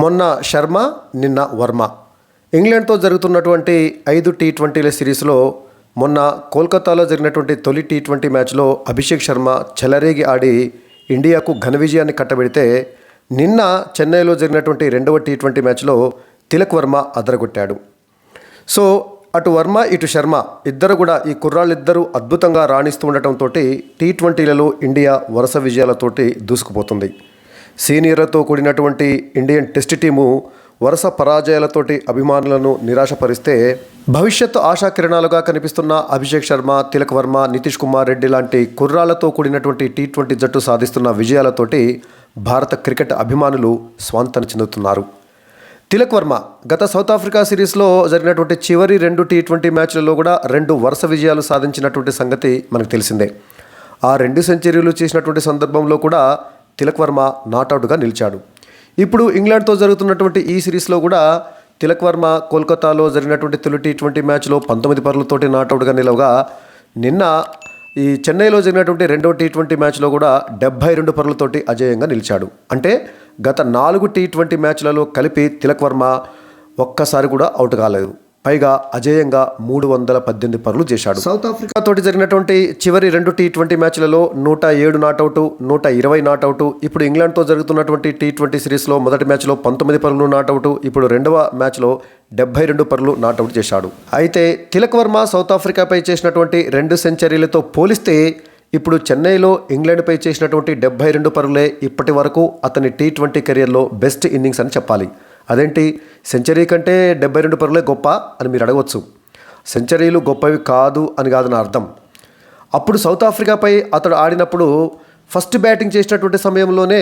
మొన్న శర్మ నిన్న వర్మ. ఇంగ్లాండ్తో జరుగుతున్నటువంటి ఐదు టీ ట్వంటీల సిరీస్లో మొన్న కోల్కతాలో జరిగినటువంటి తొలి టీ ట్వంటీ మ్యాచ్లో అభిషేక్ శర్మ చెలరేగి ఆడి ఇండియాకు ఘన విజయాన్ని కట్టబెడితే నిన్న చెన్నైలో జరిగినటువంటి రెండవ టీ ట్వంటీ మ్యాచ్లో తిలక్ వర్మ అదరగొట్టాడు. సో అటు వర్మ ఇటు శర్మ ఇద్దరు కూడా ఈ కుర్రాళ్ళిద్దరూ అద్భుతంగా రాణిస్తూ ఉండటంతో టీ ట్వంటీలలో ఇండియా వరుస విజయాలతోటి దూసుకుపోతుంది. సీనియర్లతో కూడినటువంటి ఇండియన్ టెస్ట్ టీము వరుస పరాజయాలతోటి అభిమానులను నిరాశపరిస్తే భవిష్యత్తు ఆశాకిరణాలుగా కనిపిస్తున్న అభిషేక్ శర్మ తిలక్ వర్మ నితీష్ కుమార్ రెడ్డి లాంటి కుర్రాళ్ళతో కూడినటువంటి టీ ట్వంటీ జట్టు సాధిస్తున్న విజయాలతోటి భారత క్రికెట్ అభిమానులు స్వాంతన చెందుతున్నారు. తిలక్ వర్మ గత సౌత్ ఆఫ్రికా సిరీస్లో జరిగినటువంటి చివరి రెండు టీ ట్వంటీ మ్యాచ్లలో కూడా రెండు వరుస విజయాలు సాధించినటువంటి సంగతి మనకు తెలిసిందే. ఆ రెండు సెంచరీలు చేసినటువంటి సందర్భంలో కూడా తిలక్ వర్మ నాటౌట్గా నిలిచాడు. ఇప్పుడు ఇంగ్లాండ్తో జరుగుతున్నటువంటి ఈ సిరీస్లో కూడా తిలక్ వర్మ కోల్కతాలో జరిగినటువంటి తొలి టీ ట్వంటీ మ్యాచ్లో పంతొమ్మిది పరులతోటి నాటౌట్గా నిలవగా నిన్న ఈ చెన్నైలో జరిగినటువంటి రెండో టీ ట్వంటీ మ్యాచ్లో కూడా డెబ్బై రెండు పరులతోటి అజేయంగా నిలిచాడు. అంటే గత నాలుగు టీ ట్వంటీ మ్యాచ్లలో కలిపి తిలక్ వర్మ ఒక్కసారి కూడా అవుట్ కాలేదు. పైగా అజేయంగా మూడు వందల పద్దెనిమిది పరులు చేశాడు. సౌత్ ఆఫ్రికా తోటి జరిగినటువంటి చివరి రెండు టీ ట్వంటీ మ్యాచ్లలో నూట ఏడు నాటౌట్ నూట ఇరవై నాటౌట్ ఇప్పుడు ఇంగ్లాండ్తో జరుగుతున్నటువంటి టీ ట్వంటీ సిరీస్లో మొదటి మ్యాచ్లో పంతొమ్మిది పరులు నాటౌట్ ఇప్పుడు రెండవ మ్యాచ్లో డెబ్బై రెండు పరులు నాటౌట్ చేశాడు. అయితే తిలక్ వర్మ సౌత్ ఆఫ్రికాపై చేసినటువంటి రెండు సెంచరీలతో పోలిస్తే ఇప్పుడు చెన్నైలో ఇంగ్లాండ్పై చేసినటువంటి డెబ్బై రెండు పరుగులే ఇప్పటి వరకు అతని టీ ట్వంటీ కెరియర్లో బెస్ట్ ఇన్నింగ్స్ అని చెప్పాలి. అదేంటి? సెంచరీ కంటే డెబ్బై రెండు పరుగులే గొప్ప అని మీరు అడగవచ్చు సెంచరీలు గొప్పవి కాదు అని కాదు నా అర్థం. అప్పుడు సౌత్ ఆఫ్రికాపై అతడు ఆడినప్పుడు ఫస్ట్ బ్యాటింగ్ చేసినటువంటి సమయంలోనే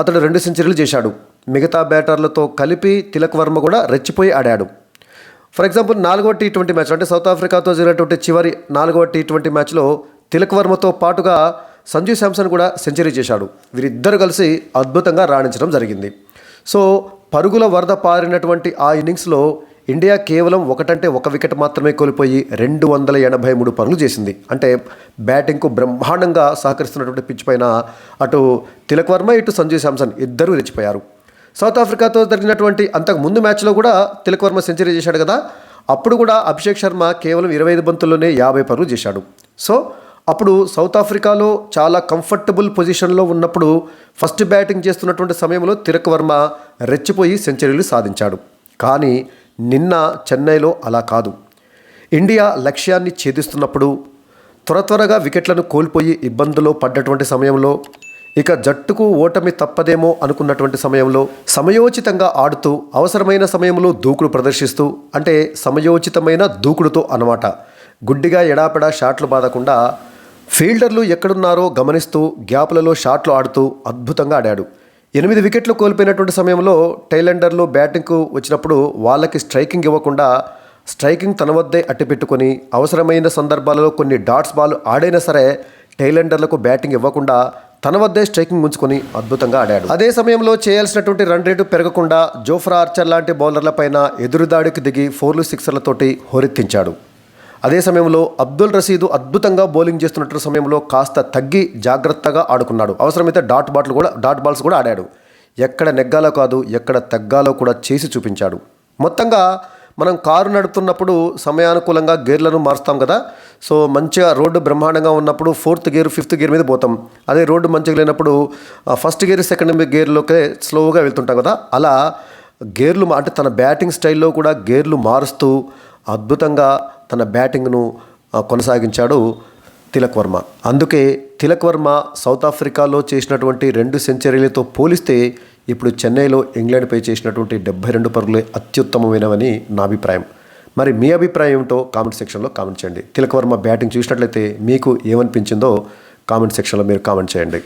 అతడు రెండు సెంచరీలు చేశాడు. మిగతా బ్యాటర్లతో కలిపి తిలక్ వర్మ కూడా రెచ్చిపోయి ఆడాడు. ఫర్ ఎగ్జాంపుల్ నాలుగో టీ ట్వంటీ మ్యాచ్ అంటే సౌత్ ఆఫ్రికాతో జరిగినటువంటి చివరి నాలుగో టీ ట్వంటీ మ్యాచ్లో తిలక్ వర్మతో పాటుగా సంజు శాంసన్ కూడా సెంచరీ చేశాడు. వీరిద్దరు కలిసి అద్భుతంగా రాణించడం జరిగింది. సో పరుగుల వరద పారినటువంటి ఆ ఇన్నింగ్స్లో ఇండియా కేవలం ఒకటంటే ఒక వికెట్ మాత్రమే కోల్పోయి రెండు వందల ఎనభై మూడు పరుగులు చేసింది. అంటే బ్యాటింగ్కు బ్రహ్మాండంగా సహకరిస్తున్నటువంటి పిచ్ పైన అటు తిలక్ వర్మ ఇటు సంజయ్ శాంసన్ ఇద్దరూ రెచ్చిపోయారు. సౌత్ ఆఫ్రికాతో జరిగినటువంటి అంతకు ముందు మ్యాచ్లో కూడా తిలక్ వర్మ సెంచరీ చేశాడు కదా అప్పుడు కూడా అభిషేక్ శర్మ కేవలం ఇరవై ఐదు బంతుల్లోనే యాభై పరుగులు చేశాడు. సో అప్పుడు సౌత్ ఆఫ్రికాలో చాలా కంఫర్టబుల్ పొజిషన్లో ఉన్నప్పుడు ఫస్ట్ బ్యాటింగ్ చేస్తున్నటువంటి సమయంలో తిలక్ వర్మ రెచ్చిపోయి సెంచరీలు సాధించాడు. కానీ నిన్న చెన్నైలో అలా కాదు. ఇండియా లక్ష్యాన్ని ఛేదిస్తున్నప్పుడు త్వర త్వరగా వికెట్లను కోల్పోయి ఇబ్బందులో పడ్డటువంటి సమయంలో ఇక జట్టుకు ఓటమి తప్పదేమో అనుకున్నటువంటి సమయంలో సమయోచితంగా ఆడుతూ అవసరమైన సమయంలో దూకుడు ప్రదర్శిస్తూ అంటే సమయోచితమైన దూకుడుతో అన్నమాట. గుడ్డిగా ఎడాపెడా షాట్లు బాదకుండా ఫీల్డర్లు ఎక్కడున్నారో గమనిస్తూ గ్యాప్లలో షాట్లు ఆడుతూ అద్భుతంగా ఆడాడు. ఎనిమిది వికెట్లు కోల్పోయినటువంటి సమయంలో టైలెండర్లు బ్యాటింగ్కు వచ్చినప్పుడు వాళ్ళకి స్ట్రైకింగ్ ఇవ్వకుండా స్ట్రైకింగ్ తన వద్దే అట్టిపెట్టుకొని అవసరమైన సందర్భాలలో కొన్ని డాట్స్ బాల్ ఆడైనా సరే టైలెండర్లకు బ్యాటింగ్ ఇవ్వకుండా తన వద్దే స్ట్రైకింగ్ ఉంచుకొని అద్భుతంగా ఆడాడు. అదే సమయంలో చేయాల్సినటువంటి రన్ రేటు పెరగకుండా జోఫ్రా ఆర్చర్ లాంటి బౌలర్లపైన ఎదురుదాడికి దిగి ఫోర్లు సిక్సర్లతోటి హోరెత్తించాడు. అదే సమయంలో అబ్దుల్ రసీదు అద్భుతంగా బౌలింగ్ చేస్తున్నట్టు సమయంలో కాస్త తగ్గి జాగ్రత్తగా ఆడుకున్నాడు. అవసరమైతే డాట్ బాట్లు కూడా డాట్ బాల్స్ కూడా ఆడాడు. ఎక్కడ నెగ్గాలో కాదు ఎక్కడ తగ్గాలో కూడా చేసి చూపించాడు. మొత్తంగా మనం కారు నడుపుతున్నప్పుడు సమయానుకూలంగా గేర్లను మారుస్తాం కదా. సో మంచిగా రోడ్డు బ్రహ్మాండంగా ఉన్నప్పుడు ఫోర్త్ గేర్ ఫిఫ్త్ గేర్ మీద పోతాం. అదే రోడ్డు మంచిగా లేనప్పుడు ఫస్ట్ గేర్ సెకండ్ గేర్లోకే స్లోగా వెళ్తుంటాం కదా. అలా గేర్లు అంటే తన బ్యాటింగ్ స్టైల్లో కూడా గేర్లు మారుస్తూ అద్భుతంగా తన బ్యాటింగ్ను కొనసాగించాడు తిలక్ వర్మ. అందుకే తిలక్ వర్మ సౌత్ ఆఫ్రికాలో చేసినటువంటి రెండు సెంచరీలతో పోలిస్తే ఇప్పుడు చెన్నైలో ఇంగ్లాండ్పై చేసినటువంటి డెబ్బై రెండు పరుగులే అత్యుత్తమమైనవని నా అభిప్రాయం. మరి మీ అభిప్రాయం ఏమిటో కామెంట్ సెక్షన్లో కామెంట్ చేయండి. తిలక్ వర్మ బ్యాటింగ్ చూసినట్లయితే మీకు ఏమనిపించిందో కామెంట్ సెక్షన్లో మీరు కామెంట్ చేయండి.